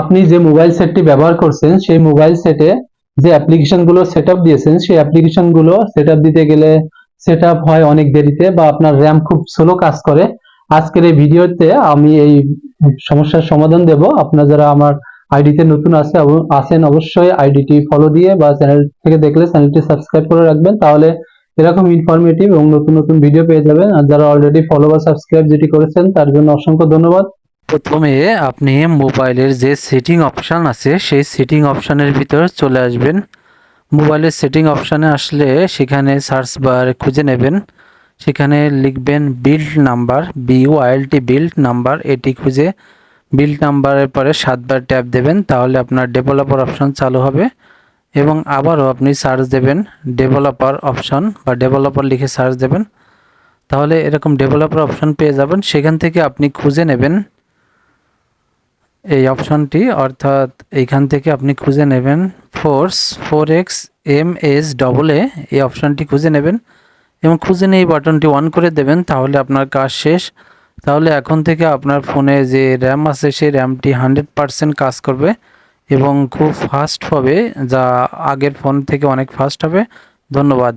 আপনি যে মোবাইল সেটটি ব্যবহার করছেন, সেই মোবাইল সেটে যে অ্যাপ্লিকেশনগুলো সেট দিয়েছেন, সেই অ্যাপ্লিকেশনগুলো সেট দিতে গেলে সেট আপ হয় অনেক দেরিতে বা আপনার র্যাম খুব স্লো কাজ করে। আজকের এই ভিডিওতে আমি এই সমস্যার সমাধান দেব। আপনারা যারা আমার আইডিতে নতুন আছে আছেন, অবশ্যই আইডিটি ফলো দিয়ে বা চ্যানেল থেকে দেখলে চ্যানেলটি সাবস্ক্রাইব করে রাখবেন। তাহলে এরকম ইনফরমেটিভ এবং নতুন নতুন ভিডিও পেয়ে যাবেন। আর যারা অলরেডি ফলো বা সাবস্ক্রাইব যেটি করেছেন, তার জন্য অসংখ্য ধন্যবাদ। প্রথমে আপনি মোবাইলের যে সেটিং অপশান আছে, সেই সেটিং অপশানের ভিতর চলে আসবেন। মোবাইলের সেটিং অপশানে আসলে সেখানে সার্চ বার খুঁজে নেবেন। সেখানে লিখবেন build number B O I L T build number. এটি খুঁজে বিল্ড নাম্বারের পরে সাতবার ট্যাপ দেবেন, তাহলে আপনার ডেভেলপার অপশান চালু হবে। এবং আবারও আপনি সার্চ দেবেন ডেভেলপার অপশান বা ডেভেলপার লিখে সার্চ দেবেন। তাহলে এরকম ডেভেলপার অপশান পেয়ে যাবেন। সেখান থেকে আপনি খুঁজে নেবেন এই অপশনটি, অর্থাৎ এইখান থেকে আপনি খুঁজে নেবেন force four X M S double A এই অপশানটি খুঁজে নেবেন এবং খুঁজে নিয়ে এই বাটনটি অন করে দেবেন, তাহলে আপনার কাজ শেষ। তাহলে এখন থেকে আপনার ফোনে যে র্যাম আছে, সেই র্যামটি হান্ড্রেড পারসেন্ট কাজ করবে এবং খুব ফাস্ট হবে, যা আগের ফোন থেকে অনেক ফাস্ট হবে। ধন্যবাদ।